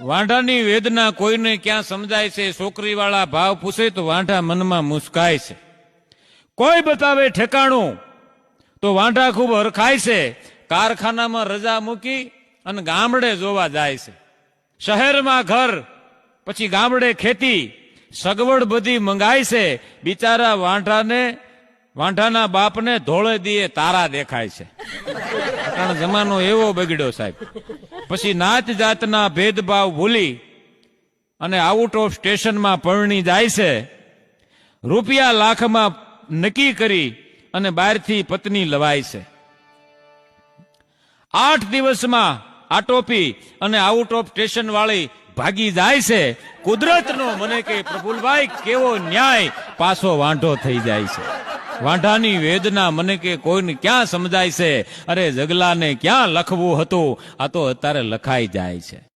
વાંઢાની વેદના કોઈને ક્યાં સમજાય છે? છોકરીવાળા ભાવ પૂછે તો વાંઢા મનમાં મુસ્કાય છે. કોઈ બતાવે ઠેકાણું તો વાંઢા ખૂબ હરખાય છે. કારખાનામાં રજા મૂકી અને ગામડે જોવા જાય છે. શહેરમાં ઘર, પછી ગામડે ખેતી, સગવડ બધી મંગાય છે. બિચારા વાંઢાને વાંઢાના બાપને ધોળે દીએ તારા દેખાય છે. કારણ જમાનો એવો બગડ્યો સાહેબ. પછી નાત જાતના ભેદભાવ ભૂલી અને આઉટ ઓફ સ્ટેશનમાં પરણી જાય છે. રૂપિયા લાખમાં નક્કી કરી અને બહારથી પત્ની લવાય છે. આઠ દિવસમાં આટોપી અને આઉટ ઓફ સ્ટેશન વાળી ભાગી જાય છે. કુદરતનો મને કે પ્રફુલભાઈ કેવો ન્યાય પાછો વાંઢો થઈ જાય છે. વાંઢાની વેદના મને કે કોઈને ક્યાં સમજાય છે? અરે જગલાને ક્યાં લખવું હતું? આ તો અત્યારે લખાઈ જાય છે.